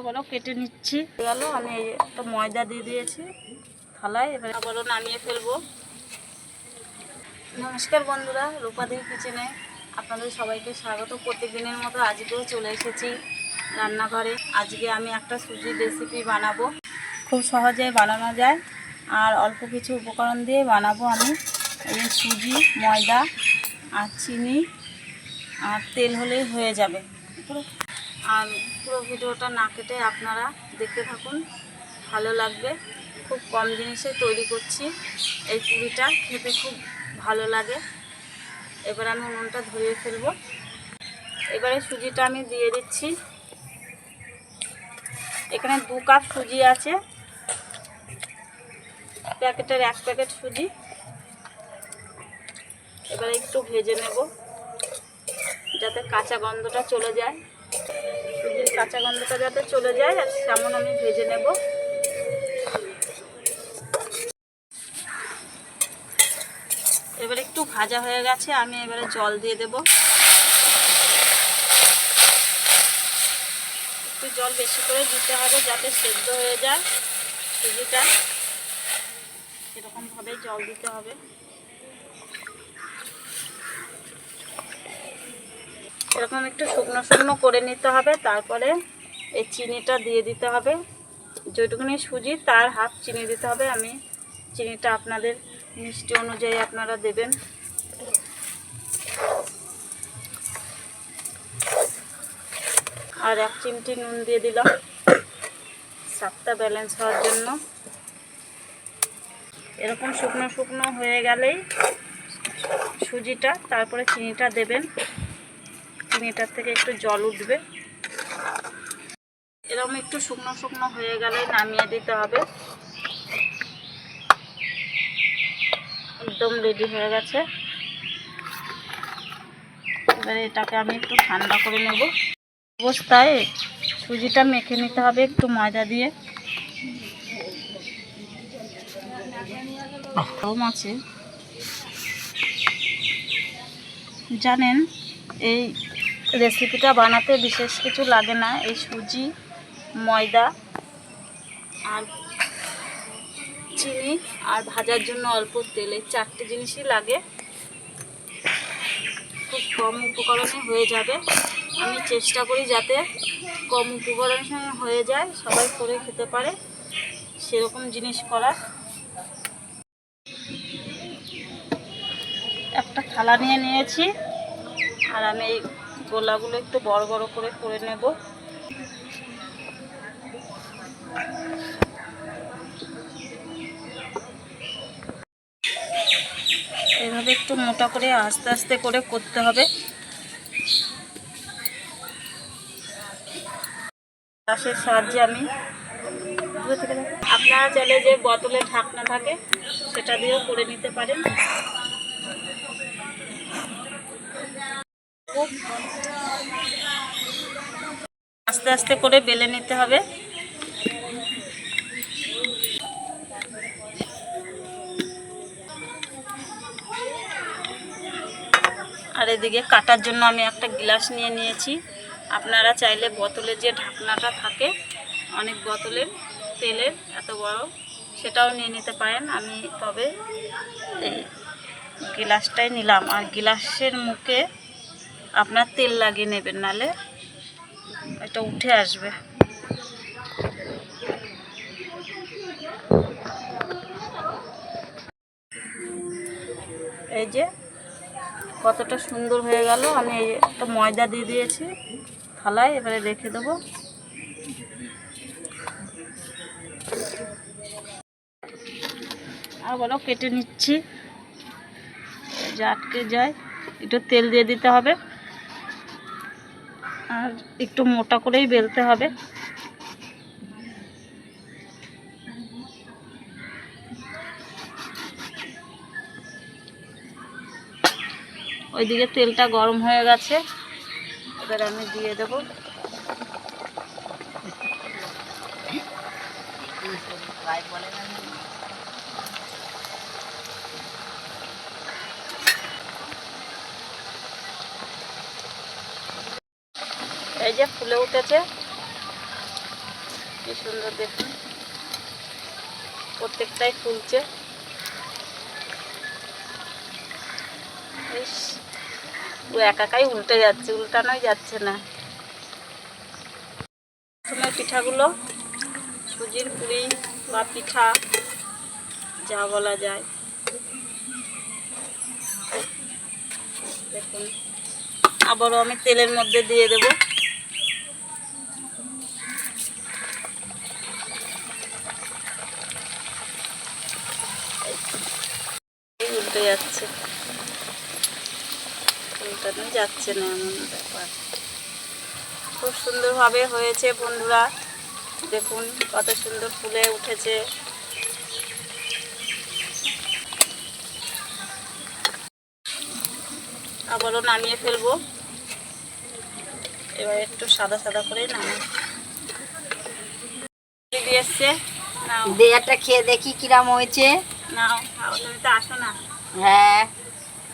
আবারও কেটে নিচ্ছি। গেল, আমি একটা ময়দা দিয়ে দিয়েছি থালায়, এবার আবারও নামিয়ে ফেলব। নমস্কার বন্ধুরা রূপাদেবী কিচেনে আপনাদের সবাইকে স্বাগত। প্রতিদিনের মতো আজকেও চলে এসেছি রান্নাঘরে। আজকে আমি একটা সুজির রেসিপি বানাবো। খুব সহজে বানানো যায়। আর অল্প কিছু উপকরণ দিয়ে বানাবো আমি। এই সুজি, ময়দা আর চিনি, আর তেল হলেই হয়ে যাবে। আর পুরো ভিডিওটা না কেটে আপনারা দেখতে থাকুন। ভালো লাগবে। খুব কম জিনিসে তৈরি করছি। এই পুরিটা খেতে খুব ভালো লাগে। এবার আমি উনুনটা ধরিয়ে ফেলব। এবারে সুজিটা আমি দিয়ে দিচ্ছি। এখানে দু কাপ সুজি আছে। প্যাকেটের এক প্যাকেট সুজি। এবারে একটু ভেজে নেব। যাতে কাঁচা গন্ধটা চলে যায়। কাঁচা গন্ধটা যাতে চলে যায়, আর তেমন আমি ভেজে নেব। এবার একটু ভাজা হয়ে গেছে, আমি এবারে জল দিয়ে দেব। একটু জল বেশি করে দিতে হবে যাতে সেদ্ধ হয়ে যায়, সুজিটা। এরকমভাবেই জল দিতে হবে। এরকম একটু শুকনো শুকনো করে নিতে হবে, তারপরে এই চিনিটা দিয়ে দিতে হবে। যেটুকুনি সুজি, তার হাফ চিনি দিতে হবে। আমি চিনিটা আপনাদের মিষ্টি অনুযায়ী আপনারা দেবেন। আর এক চিমটি নুন দিয়ে দিলাম। স্বাদটা ব্যালেন্স হওয়ার জন্য। এরকম শুকনো শুকনো হয়ে গেলেই সুজিটা, তারপরে চিনিটা দেবেন। চিনিটার থেকে একটু জল উঠবে। এরকম একটু শুকনো শুকনো হয়ে গেলে নামিয়ে দিতে হবে। একদম রেডি হয়ে গেছে। এবারে এটাকে আমি একটু ঠান্ডা করে নেব। অবস্থায় সুজিটা মেখে নিতে হবে একটু ময়দা দিয়ে। আছে। জানেন, এই রেসিপিটা বানাতে বিশেষ কিছু লাগে না। এই সুজি, ময়দা আর চিনি আর ভাজার জন্য অল্প তেল। চারটে জিনিসই লাগে। খুব কম উপকরণে হয়ে যাবে। আমি চেষ্টা করি যাতে কম উপকরণের সঙ্গে হয়ে যায়। সবাই করে খেতে পারে। সেরকম জিনিস করার। একটা থালা নিয়ে নিয়েছি। আর আমি গোলাগুলো একটু বড় বড় করে করে নেব। এভাবে একটু মোটা করে আস্তে আস্তে করে করতে হবে। গ্লাসের সাহায্যে আমি আপনারা চাইলে যে বোতলে ঢাকনা থাকে, সেটা দিয়েও করে নিতে পারেন। আস্তে আস্তে করে বেলে নিতে হবে। আর এদিকে কাটার জন্য আমি একটা গ্লাস নিয়ে নিয়েছি। আপনারা চাইলে বোতলের যে ঢাকনাটা থাকে, অনেক বোতলের তেলের এত বড়, সেটাও নিয়ে নিতে পারেন। আমি তবে এই গ্লাসটাই নিলাম। আর গ্লাসের মুখে আপনার তেল লাগিয়ে নেবেন, নালে এটা উঠে আসবে। এই যে কতটা সুন্দর হয়ে গেল, আমি একটা ময়দা দিয়ে দিয়েছি, থালায় এবারে রেখে দেবো। আবারও কেটে নিচ্ছি যে আটকে যায়, একটু তেল দিয়ে দিতে হবে। আর একটু মোটা করেই বেলতে হবে। ওইদিকে তেলটা গরম হয়ে গেছে। এবার আমি দিয়ে দেবো। এই যে ফুলে উঠেছে। কি সুন্দর দেখুন। প্রত্যেকটাই ফুলছে। একাকাই উল্টে যাচ্ছে, উল্টানোই যাচ্ছে না। প্রথমে পিঠাগুলো, সুজির পুরি বা পিঠা, যা বলা যায়। দেখুন। আবারও আমি তেলের মধ্যে দিয়ে দেব। উল্টে যাচ্ছে। উল্টানো যাচ্ছে না এমন ব্যাপার। খুব সুন্দরভাবে হয়েছে বন্ধুরা। দেখুন কত সুন্দর ফুলে উঠেছে। আবারও নামিয়ে ফেলব। এবার একটু সাদা সাদা করে নামিয়ে এসছে। নাও। খেয়ে দেখি কিরাম হয়েছে। না তুমি তো আসো না। হ্যাঁ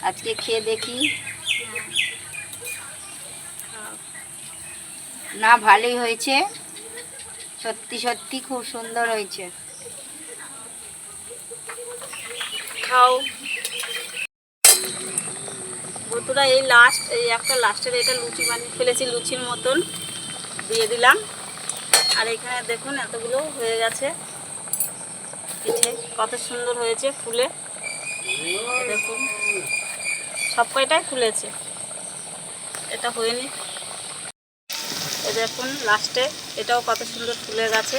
আজকে খেয়ে দেখি। না, ভালোই হয়েছে। সত্যি সত্যি খুব সুন্দর হয়েছে। খাও। বন্ধুরা, এই লাস্ট এই একটা লাস্টের এটা লুচি বানিয়ে ফেলেছি, লুচির মতন। দিয়ে দিলাম। আর এখানে দেখুন, এতগুলো হয়ে গেছে। কত সুন্দর হয়েছে ফুলে। দেখুন সব কয়টাই ফুলেছে এটা হয়নি এই দেখুন লাস্টে এটাও কত সুন্দর ফুলে গেছে।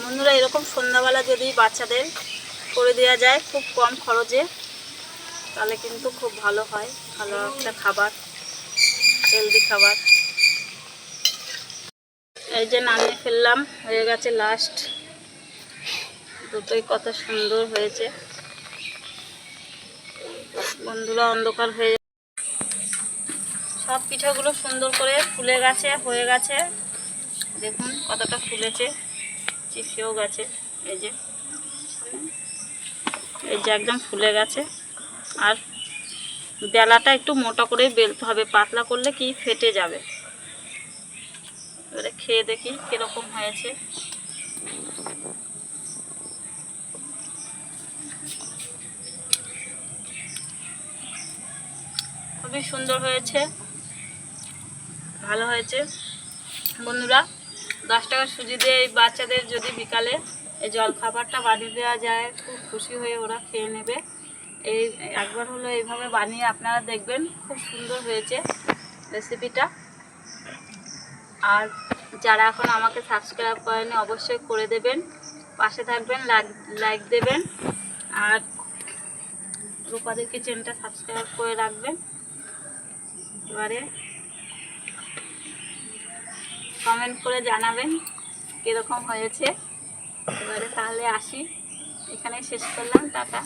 বন্ধুরা, এরকম সন্ধ্যাবেলা যদি বাচ্চাদের করে দেওয়া যায় খুব কম খরচে, তাহলে কিন্তু খুব ভালো হয়। ভালো একটা খাবার হেলদি খাবার। এই যে নামিয়ে ফেললাম, হয়ে গেছে লাস্ট দুটোই কত সুন্দর হয়েছে। বন্ধুরা, অন্ধকার হয়ে সব পিঠাগুলো সুন্দর করে ফুলে গেছে, হয়ে গেছে। দেখুন কতটা ফুলেছে চিপসেও গেছে, এই যে। এই যে একদম ফুলে গেছে। আর বেলাটা একটু মোটা করে বেলতে হবে, পাতলা করলে কি ফেটে যাবে। এবারে খেয়ে দেখি কীরকম হয়েছে। খুবই সুন্দর হয়েছে। ভালো হয়েছে। বন্ধুরা, দশ টাকা সুজি দিয়ে এই বাচ্চাদের যদি বিকালে এই জল খাবারটা বানিয়ে দেওয়া যায়, খুব খুশি হয়ে ওরা খেয়ে নেবে। এই একবার হলো এইভাবে বানিয়ে আপনারা দেখবেন, খুব সুন্দর হয়েছে রেসিপিটা। আর যারা এখন আমাকে সাবস্ক্রাইব করেনি, অবশ্যই করে দেবেন। পাশে থাকবেন লাইক দেবেন। আর রূপাদের কিচেনটা সাবস্ক্রাইব করে রাখবেন। এবারে কমেন্ট করে জানাবেন কীরকম হয়েছে। এবারে তাহলে আসি। এখানে শেষ করলাম টাটা।